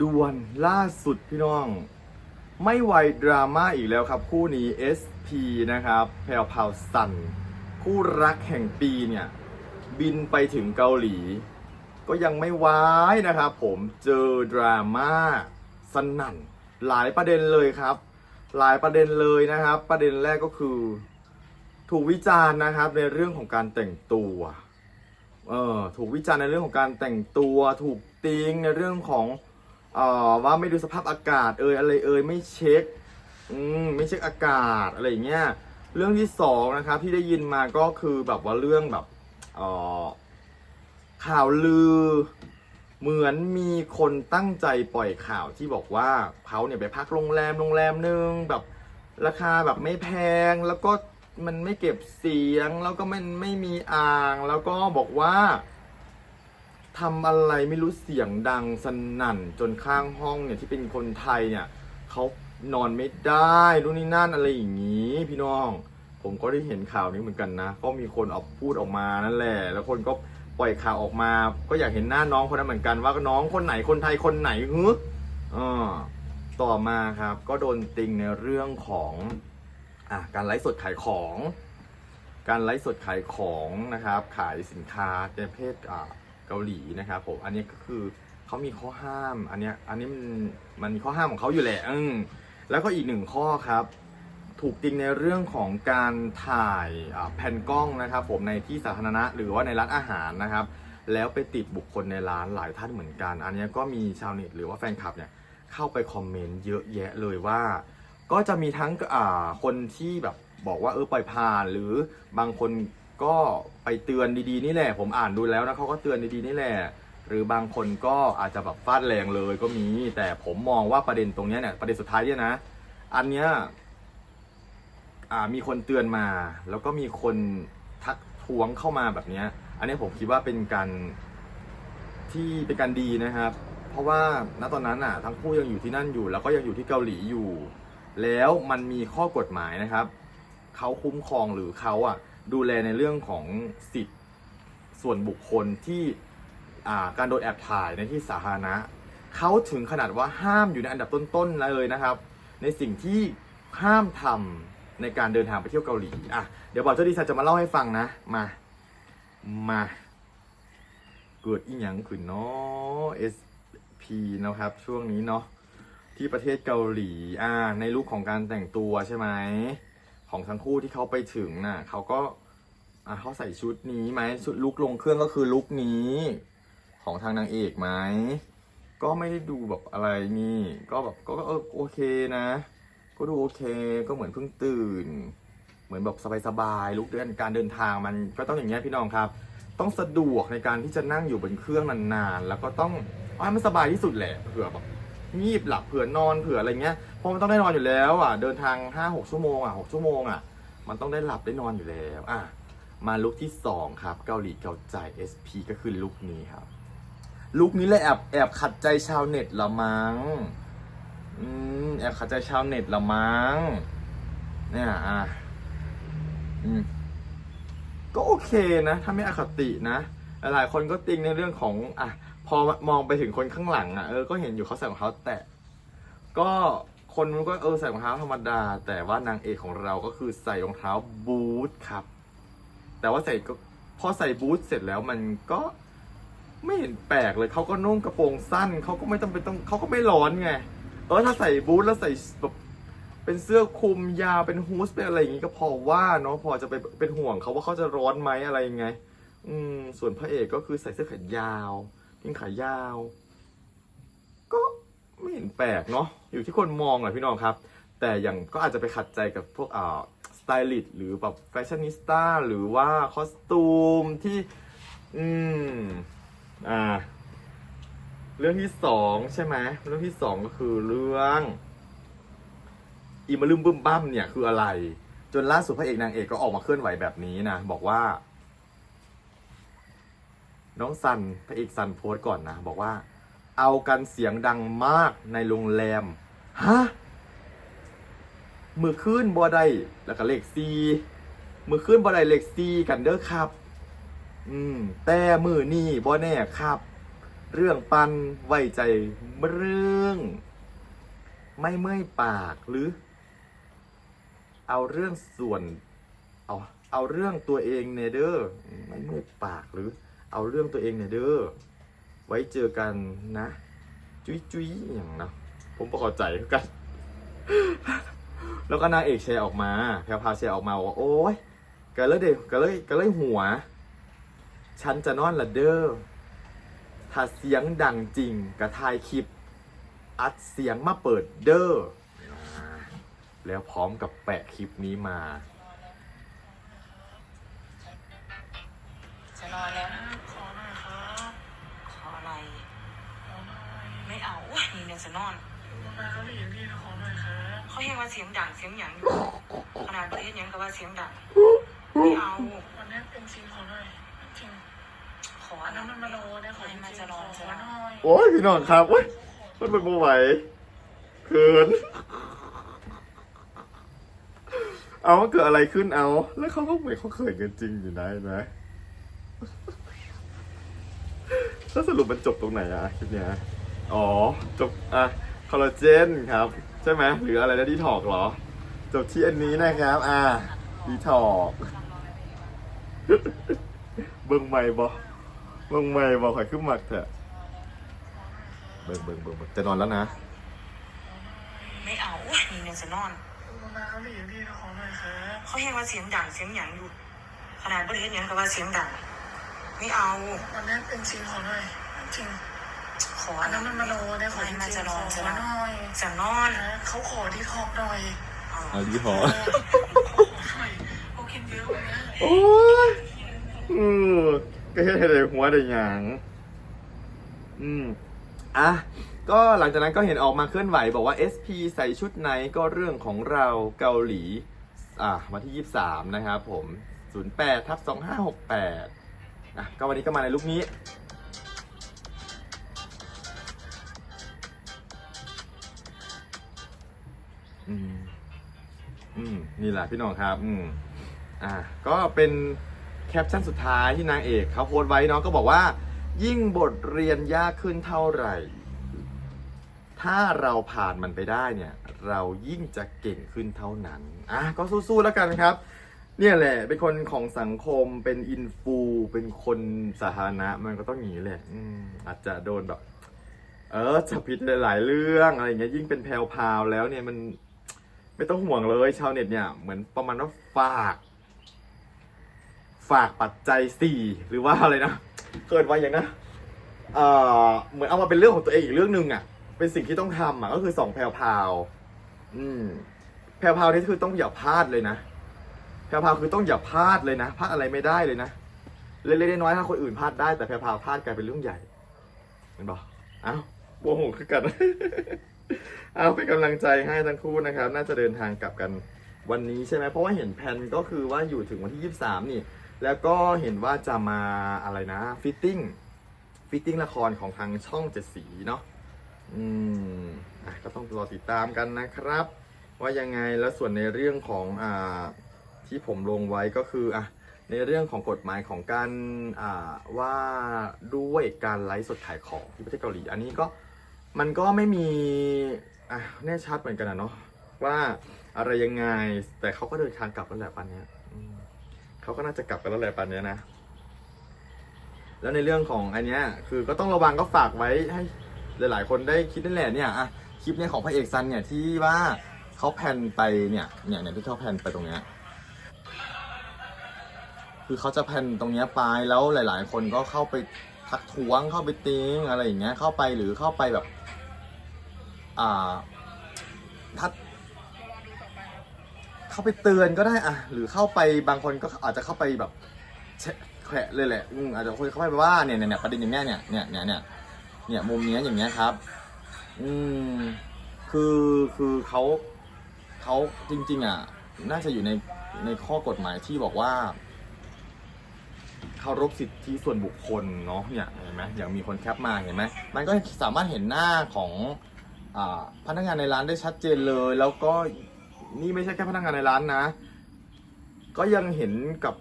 ด่วนล่าสุดพี่น้อง ไม่ไหวดราม่าอีกแล้วครับ คู่นี้ SP นะครับ แพลวพาวสัน คู่รักแห่งปีเนี่ย บินไปถึงเกาหลี ก็ยังไม่วายนะครับผมเจอดราม่าสนั่น หลายประเด็นเลยครับ หลายประเด็นเลยนะครับ ประเด็นแรกก็คือ ถูกวิจารณ์นะครับในเรื่องของการแต่งตัวเออถูกวิจารณ์ในเรื่องของการแต่งตัว ถูกติงในเรื่องของ เอ่อว่าไม่ดูสภาพอากาศเอ่ยอะไรเอ่ยไม่เช็คอืมไม่เช็คอากาศอะไรอย่างเงี้ยเรื่องที่สองนะครับที่ได้ยินมาก็คือแบบว่าเรื่องแบบเอ่อข่าวลือ เหมือนมีคนตั้งใจปล่อยข่าวที่บอกว่าเขาเนี่ยไปพักโรงแรมโรงแรมหนึ่งแบบราคาแบบไม่แพงแล้วก็มันไม่เก็บเสียงแล้วก็มันไม่มีอ่างแล้วก็บอกว่า ทำอะไรไม่รู้เสียงดังสนั่น จนข้างห้องเนี่ยที่เป็นคนไทยเนี่ยเขานอนไม่ได้นู่นนี่นั่นอะไรอย่างนี้ พี่น้อง ผมก็ได้เห็นข่าวนี้เหมือนกันนะ ก็มีคนออกพูดออกมานั่นแหละ แล้วคนก็ปล่อยข่าวออกมา ก็อยากเห็นหน้าน้องคนนั้นเหมือนกันว่าน้องคนไหนคนไทยคนไหนฮึอ่าต่อมาครับ ก็โดนติงในเรื่องของอะการไลฟ์สดขายของ การไลฟ์สดขายของนะครับ ขายสินค้าในประเภทอ่า เกาหลีนะครับผมอันนี้ก็คือเขามีข้อห้าม อันเนี้ยอันนี้มันมันมีข้อห้ามของเขาอยู่แหละอืมแล้วก็อีกหนึ่งข้อครับ ถูกติงในเรื่องของการถ่ายแผ่นกล้องนะครับ ผมในที่สาธารณะหรือว่าในร้านอาหารนะครับ แล้วไปติดบุคคลในร้านหลายท่านเหมือนกัน อันนี้ก็มีชาวเน็ตหรือว่าแฟนคลับเนี่ยเข้าไปคอมเมนต์เยอะแยะเลยว่า ก็จะมีทั้งคนที่แบบบอกว่าเออปล่อยผ่านหรือบางคน ก็ไปเตือนดีๆนี่แหละ ผมอ่านดูแล้วนะเขาก็เตือนดีๆนี่แหละ หรือบางคนก็อาจจะแบบฟาดแรงเลยก็มี แต่ผมมองว่าประเด็นตรงเนี้ยเนี่ยประเด็นสุดท้ายเนี่ยนะ อันเนี้ยอ่ามีคนเตือนมา แล้วก็มีคนทักท้วงเข้ามาแบบเนี้ย อันนี้ผมคิดว่าเป็นการที่เป็นการดีนะครับ เพราะว่าณตอนนั้นอะทั้งคู่ยังอยู่ที่นั่นอยู่ แล้วก็ยังอยู่ที่เกาหลีอยู่ แล้วมันมีข้อกฎหมายนะครับเขาคุ้มครองหรือเขาอะ ดูแลในเรื่องของสิทธิ์ส่วนบุคคลที่การโดนแอบถ่ายในที่สาธารณะเขาถึงขนาดว่าห้ามอยู่ในอันดับต้นๆเลยนะครับ ในสิ่งที่ห้ามทำในการเดินทางไปเที่ยวเกาหลีอะเดี๋ยวบอลเจ้าดีซน์จะมาเล่าให้ฟังนะ มา มา เกิดอีหยังขึ้นเนาะ SP นะครับ ช่วงนี้เนาะที่ประเทศเกาหลีอ่าในลุคของการแต่งตัวใช่ไหม ของทั้งคู่ที่เขาไปถึงน่ะเขาก็อะเขาใส่ชุดนี้ไหมชุดลุกลงเครื่องก็คือลุกนี้ ของทางนางเอกไหมก็ไม่ได้ดูแบบอะไรนี่ ก็แบบก็เออโอเคนะ ก็ดูโอเคก็เหมือนเพิ่งตื่น เหมือนแบบสบายๆลุกเดินการเดินทางมันก็ต้องอย่างเงี้ยพี่น้องครับ ต้องสะดวกในการที่จะนั่งอยู่บนเครื่องนานๆแล้วก็ต้องอาให้มันสบายที่สุดแหละเผื่อแบบ งีบหลับเผื่อนอนเผื่ออะไรเงี้ยเพราะมันต้องได้นอนอยู่แล้วอะเดินทางห้าหกชั่วโมงอะหกชั่วโมงอะมันต้องได้หลับได้นอนอยู่แล้วอะมาลุกที่สองครับ เกาหลีเกาใจ SP ก็คือลุกนี้ครับ ลุกนี้เลยแอบแอบขัดใจชาวเน็ตละมั้งอืมแอบขัดใจชาวเน็ตละมั้งเนี่ยอะอืมก็โอเคนะ ถ้าไม่อคตินะ หลายคนก็ติงในเรื่องของอะ พอมองไปถึงคนข้างหลังอะเออก็เห็นอยู่เขาใส่รองเท้าแตะก็คนมันก็เออใส่รองเท้าธรรมดา แต่ว่านางเอกของเราก็คือใส่รองเท้าบูทครับ แต่ว่าใส่ก็พอใส่บูทเสร็จแล้วมันก็ไม่เห็นแปลกเลยเขาก็นุ่งกระโปรงสั้นเขาก็ไม่ต้องไปต้องเขาก็ไม่ร้อนไงเออถ้าใส่บูทแล้วใส่แบบเป็นเสื้อคลุมยาวเป็นฮูสเป็นอะไรอย่างงี้ก็พอว่าเนาะพอจะไปเป็นห่วงเขาว่าเขาจะร้อนไหมอะไรยังไง อืมส่วนพระเอกก็คือใส่เสื้อแขนยาว กางเกงขายาว ก็ไม่เห็นแปลกเนาะอยู่ที่คนมองแหละพี่น้องครับ แต่อย่างก็อาจจะไปขัดใจกับพวกอ่าสไตลิสต์หรือแบบแฟชั่นนิสต้าหรือว่าคอสตูมที่ อืม อ่า เรื่องที่สองใช่ไหมเรื่องที่สองก็คือเรื่องอีมาลืมบึ้มบั้มเนี่ยคืออะไร จนล่าสุดพระเอกนางเอกก็ออกมาเคลื่อนไหวแบบนี้นะ บอกว่า น้องซันพระเอกซันโพสต์ก่อนนะ บอกว่า เอากันเสียงดังมากในโรงแรม ฮะ มือขึ้นบอได้แล้วก็เลขซีมือขึ้นบอได้เลขซีกันเด้อครับ อืม แต่มือนี่บอแน่ครับ เรื่องปันไว้ใจเรื่อง ไม่เมื่อยปากหรือ เอาเรื่องส่วน เอาเอาเรื่องตัวเองเนเดอร์ไม่เมื่อยปากหรือ เอาเรื่องตัวเองเนเด้อ ไว้เจอกันนะ จุ้ยจุ้ยอย่างเนาะผมประกอบใจกัน แล้วก็นางเอกแชร์ออกมา แพรวพาแชร์ออกมาว่าโอ๊ยกันเลยเด็กกันเลยกันเลยหัว ฉันจะนอนละเด้อ ถ้าเสียงดังจริงกระทายคลิป อัดเสียงมาเปิดเด้อ แล้วพร้อมกับแปะคลิปนี้มา จะนอนมาเกาหลีพี่นะขอหน่อยครับเขาเรียกว่าเสียงดังเสียงหยังอยู่ขนาดประเทศยังก็ว่าเสียงดังไม่เอาวันนี้เป็นซีนขอหน่อยจริงขออัอันนนั้นั้นนมันมาโลได้ขอไม่จริงมาๆจะนอนขจะอนอนหน่อยโอ้ยพี่น้องครับโอ้ยมันเป็นโมไหวเขินเอาว่าเกิดอะไรขึ้นเอา แล้วเขาก็เหมือนเขาเขินกันจริงอยู่นะเห็นไหมแล้วสรุปมันจบตรงไหนอะคลิปเนี้ย อ๋อจบอะคอลลาเจนครับ ใช่ไหมหรืออะไรนะดีถอกเหรอ จบที่อันนี้นะครับ อะดีถอกเบิ่งไม่บอเบิ่งไม่บอข่อยขึ้นมักเถอะเบิ่งเบิ่งเบิ่งเบิ่งจะนอนแล้วนะ ไม่เอาอุ๊ยนี่เนี่ยจะนอน มาเกาหลีพี่นะขอหน่อยครับเขาเรียกว่าเสียงดังเสียงหยังอยู่ ขนาดประเทศยังก็ว่าเสียงดัง ไม่เอา วันนี้เป็นซีนขอหน่อยจริง ขออัอันนนั้นั้นนมันมาโลได้ขอไม่จริงมาจะนอนๆขจะอนอนหน่อยจะนอนนะเขาขอที่ทอกหน่อยเอาเอาดีถอกหน่อยเขากินเยอะวันนี้โอ้ยอือก็ให้ได้หัวได้หยังอืมอะก็หลังจากนั้นก็เห็นออกมาเคลื่อนไหวบอกว่า SP ใส่ชุดไหนก็เรื่องของเราเกาหลี อะวันที่ 23 นะครับผม 08ทับ2568อะก็วันนี้ก็มาในลุคนี้ อืมอืมนี่แหละพี่น้องครับ อืมอ่า ก็เป็นแคปชั่นสุดท้ายที่นางเอกเขาโพสต์ไว้เนาะก็บอกว่า ยิ่งบทเรียนยากขึ้นเท่าไหร่ ถ้าเราผ่านมันไปได้เนี่ย เรายิ่งจะเก่งขึ้นเท่านั้น อะก็สู้ๆแล้วกันครับ เนี่ยแหละ เป็นคนของสังคมเป็นอินฟูเป็นคนสาธารณะมันก็ต้องอย่างนี้แหละอืมอาจจะโดนแบบ เออจับผิดหลายๆเรื่องอะไรอย่างเงี้ยยิ่งเป็นแพลวพาวแล้วเนี่ยมัน ไม่ต้องห่วงเลยชาวเน็ตเนี่ย เหมือนประมาณว่าฝาก ฝากปัจจัยสี่หรือว่าอะไรนะเกิดว่าอย่างนะเอ่อเหมือนเอามาเป็นเรื่องของตัวเองอีกเรื่องหนึ่งอะ เป็นสิ่งที่ต้องทำอะก็คือสองแพลวพาวอืมแพลวพาวนี่คือต้องอย่าพลาดเลยนะแพลวพาวคือต้องอย่าพลาดเลยนะพลาดอะไรไม่ได้เลยนะเล็กๆน้อยๆถ้าคนอื่นพลาดได้แต่แพลวพาวพลาดกลายเป็นเรื่องใหญ่เห็นปะอ้าโมโหคือกัน เอาเป็นกำลังใจให้ทั้งคู่นะครับ น่าจะเดินทางกลับกันวันนี้ใช่ไหมเพราะว่าเห็นแผนก็คือว่าอยู่ถึงวันที่ 23 นี่ แล้วก็เห็นว่าจะมาอะไรนะฟิตติ้งฟิตติ้งละครของทางช่องเจ็ดสีเนาะอืมอะก็ต้องรอติดตามกันนะครับ ว่ายังไงแล้วส่วนในเรื่องของอ่าที่ผมลงไว้ก็คืออะในเรื่องของกฎหมายของการอ่าว่าด้วยการไลฟ์สดขายของที่ประเทศเกาหลี อันนี้ก็ มันก็ไม่มีอะแน่ชัดเหมือนกันนะเนาะว่าอะไรยังไง แต่เขาก็เดินทางกลับแล้วแหละปันเนี้ยเขาก็น่าจะกลับกันแล้วแหละปันเนี้ยนะ แล้วในเรื่องของอันเนี้ย คือก็ต้องระวังก็ฝากไว้ให้หลาย ๆ คนได้คิดนั่นแหละเนี่ยอะคลิปเนี้ยของพระเอกซันเนี่ยที่ว่าเขาแพนไปเนี่ยเนี่ยเนี่ยที่เขาแพนไปตรงเนี้ยคือเขาจะแพนตรงเนี้ยไปแล้วหลาย ๆ คนก็เข้าไปทักท้วงเข้าไปติ้งอะไรอย่างเงี้ยเข้าไปหรือเข้าไปแบบ ถ้าเข้าไปเตือนก็ได้อะหรือเข้าไปบางคนก็อาจจะเข้าไปแบบแชะแขะเลยแหละอืมอาจจะคุยเข้าไปว่าเนี่ยเนี่ยเนี่ยประเด็นอย่างเนี้ยเนี่ยเนี่ยเนี่ยเนี่ยเนี่ยมุมเนี้ยอย่างเงี้ยครับ อืมคือคือเขาเขาจริง ๆ อะ น่าจะอยู่ในในข้อกฎหมายที่บอกว่าเคารพสิทธิส่วนบุคคลเนาะเนี่ยเห็นไหมอย่างมีคนแคปมาเห็นไหมมันก็สามารถเห็นหน้าของ พนักงานในร้านได้ชัดเจนเลย แล้วก็นี่ไม่ใช่แค่พนักงานในร้านนะ ก็ยังเห็นกับ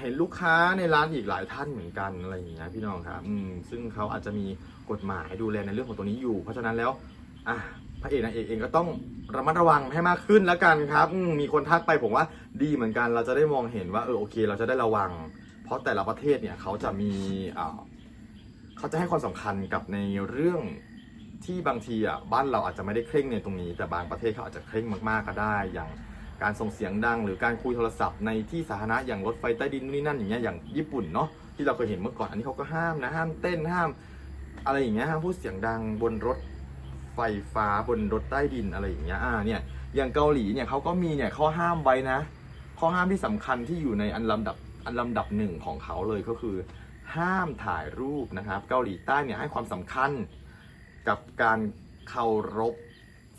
เห็นลูกค้าในร้านอีกหลายท่านเหมือนกันอะไรอย่างเงี้ยพี่น้องครับอืมซึ่งเขาอาจจะมีกฎหมายดูแลในเรื่องของตัวนี้อยู่ เพราะฉะนั้นแล้วอะพระเอกนางเอกเองก็ต้องระมัดระวังให้มากขึ้นแล้วกันครับอืมมีคนทักไปผมว่าดีเหมือนกัน เราจะได้มองเห็นว่าเออโอเค เราจะได้ระวัง เพราะแต่ละประเทศเนี่ยเขาจะมีอ่าเขาจะให้ความสำคัญกับในเรื่อง ที่บางทีอะบ้านเราอาจจะไม่ได้เคร่งในตรงนี้ แต่บางประเทศเขาอาจจะเคร่งมากๆก็ได้ อย่างการส่งเสียงดัง หรือการคุยโทรศัพท์ในที่สาธารณะอย่างรถไฟใต้ดินนู่นนี่นั่นอย่างเงี้ยอย่างญี่ปุ่นเนาะที่เราเคยเห็นเมื่อก่อนอันนี้เขาก็ห้ามนะห้ามเต้นห้าม อะไรอย่างเงี้ยห้ามพูดเสียงดังบนรถไฟฟ้าบนรถใต้ดินอะไรอย่างเงี้ยอ่าเนี่ยอย่างเกาหลีเนี่ยเขาก็มีเนี่ยข้อห้ามไว้นะ ข้อห้ามที่สำคัญที่อยู่ในอันลำดับอันลำดับหนึ่งของเขาเลยก็คือ ห้ามถ่ายรูปนะครับ เกาหลีใต้เนี่ยให้ความสำคัญ กับการเคารพ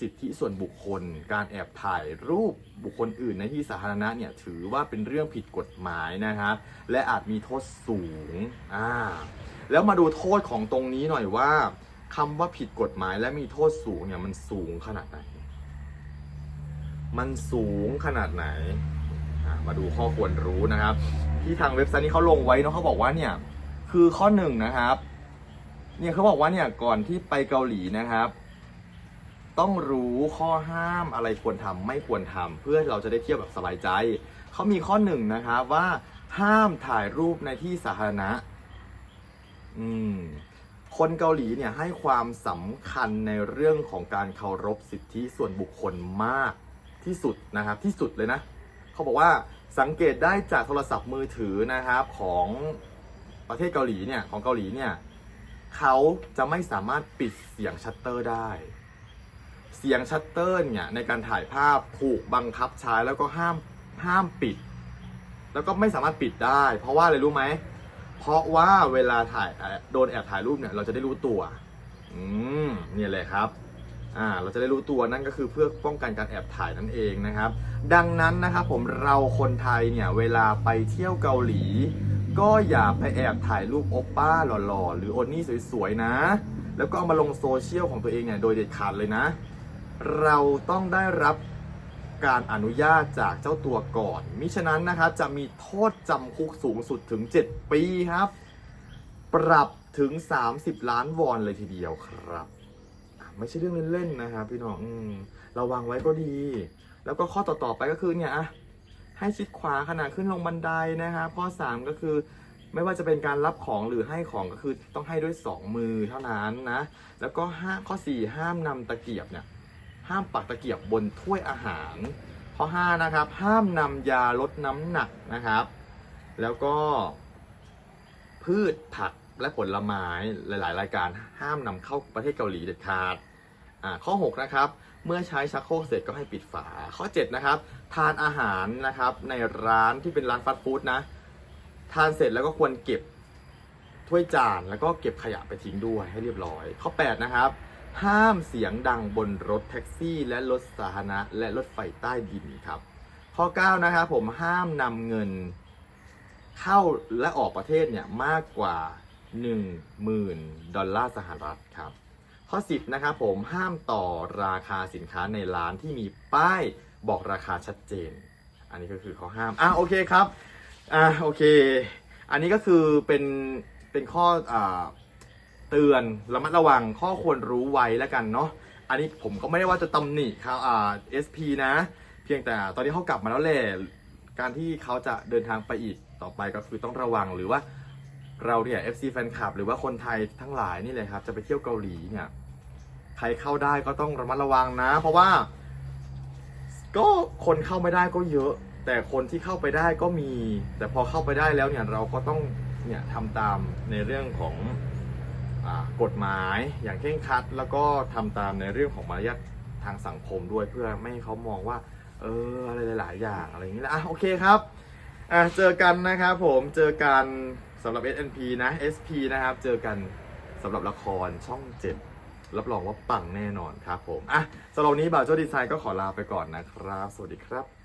สิทธิส่วนบุคคล การแอบถ่ายรูปบุคคลอื่นในที่สาธารณะเนี่ยถือว่าเป็นเรื่องผิดกฎหมายนะครับและอาจมีโทษสูงอ่าแล้วมาดูโทษของตรงนี้หน่อยว่าคำว่าผิดกฎหมายและมีโทษสูงเนี่ยมันสูงขนาดไหน มันสูงขนาดไหน มาดูข้อควรรู้นะครับ ที่ทางเว็บไซต์นี้เขาลงไว้เนาะเขาบอกว่าเนี่ยคือข้อหนึ่งนะครับ เนี่ยเขาบอกว่าเนี่ยก่อนที่ไปเกาหลีนะครับ ต้องรู้ข้อห้ามอะไรควรทำไม่ควรทำเพื่อเราจะได้เที่ยวแบบสบายใจ เขามีข้อหนึ่งนะครับว่าห้ามถ่ายรูปในที่สาธารณะ อืมคนเกาหลีเนี่ยให้ความสำคัญในเรื่องของการเคารพสิทธิส่วนบุคคลมากที่สุดนะครับที่สุดเลยนะ เขาบอกว่าสังเกตได้จากโทรศัพท์มือถือนะครับของประเทศเกาหลีเนี่ยของเกาหลีเนี่ย เขาจะไม่สามารถปิดเสียงชัตเตอร์ได้ เสียงชัตเตอร์เนี่ยในการถ่ายภาพถูกบังคับใช้แล้วก็ห้ามห้ามปิด แล้วก็ไม่สามารถปิดได้ เพราะว่าอะไรรู้ไหม เพราะว่าเวลาถ่ายโดนแอบถ่ายรูปเนี่ยเราจะได้รู้ตัว อืมเนี่ยแหละครับอ่าเราจะได้รู้ตัวนั่นก็คือเพื่อป้องกันการแอบถ่ายนั่นเองนะครับ ดังนั้นนะครับผมเราคนไทยเนี่ยเวลาไปเที่ยวเกาหลี ก็อย่าไปแอบถ่ายรูปโอปป้าหล่อๆ หรือโอนี่สวยๆ นะ แล้วก็เอามาลงโซเชียลของตัวเองเนี่ยโดยเด็ดขาดเลยนะ เราต้องได้รับการอนุญาตจากเจ้าตัวก่อน มิฉะนั้นนะครับจะมีโทษจำคุกสูงสุดถึง 7 ปีครับ ปรับถึง 30 ล้านวอนเลยทีเดียวครับไม่ใช่เรื่องเล่นๆนะครับพี่น้องอระวังไว้ก็ดี แล้วก็ข้อต่อๆไปก็คือเนี่ยอะ ให้ชิดขวาขณะขึ้นลงบันไดนะครับข้อ 3 ก็คือไม่ว่าจะเป็นการรับของหรือให้ของก็คือต้องให้ด้วย 2 มือเท่านั้นนะ แล้วก็ห้าข้อ 4 ห้ามนำตะเกียบเนี่ยห้ามปักตะเกียบบนถ้วยอาหาร ข้อ 5 นะครับ ห้ามนำยาลดน้ำหนักนะครับ แล้วก็ พืชผักและผลไม้หลาย ๆ รายการห้ามนำเข้าประเทศเกาหลีเด็ดขาดอ่าข้อ 6 นะครับ เมื่อใช้ชักโครกเสร็จก็ให้ปิดฝา ข้อ 7 นะครับ ทานอาหารนะครับ ในร้านที่เป็นร้านฟาสต์ฟู้ดนะ ทานเสร็จแล้วก็ควรเก็บถ้วยจานแล้วก็เก็บขยะไปทิ้งด้วยให้เรียบร้อย ข้อ 8 นะครับ ห้ามเสียงดังบนรถแท็กซี่ และรถสาธารณะ และรถไฟใต้ดินครับ ข้อ 9 นะครับผมห้ามนำเงินเข้าและออกประเทศเนี่ยมากกว่า 10,000 ดอลลาร์สหรัฐครับ ข้อ 10 นะครับผมห้ามต่อราคาสินค้าในร้านที่มีป้าย บอกราคาชัดเจน อันนี้ก็คือข้อห้ามอะโอเคครับอะโอเค อันนี้ก็คือเป็นเป็นข้ออ่าเตือนระมัดระวังข้อควรรู้ไว้แล้วกันเนาะอันนี้ผมก็ไม่ได้ว่าจะตำหนิครับอ่า SP นะ เพียงแต่ตอนนี้เขากลับมาแล้วแหละการที่เขาจะเดินทางไปอีกต่อไปก็คือต้องระวังหรือว่าเราเนี่ย FC แฟนคลับหรือว่าคนไทยทั้งหลายนี่เลยครับ จะไปเที่ยวเกาหลีเนี่ย ใครเข้าได้ก็ต้องระมัดระวังนะ เพราะว่า ก็คนเข้าไม่ได้ก็เยอะ แต่คนที่เข้าไปได้ก็มี แต่พอเข้าไปได้แล้วเนี่ยเราก็ต้องเนี่ยทำตามในเรื่องของอกฎหมายอย่างเคร่งครัด แล้วก็ทำตามในเรื่องของมารยาททางสังคมด้วยเพื่อไม่ให้เขามองว่า เอออะไรหลาย ๆ อย่างอะไรอย่างนี้นะอะโอเคครับอะเจอกันนะครับผมเจอกันสำหรับ SNP นะ SP นะครับ เจอกันสำหรับละครช่อง 7 รับรองว่าปังแน่นอนครับผมอะสำหรับวันนี้บ่าวโจ้ดีไซน์ก็ขอลาไปก่อนนะครับ สวัสดีครับ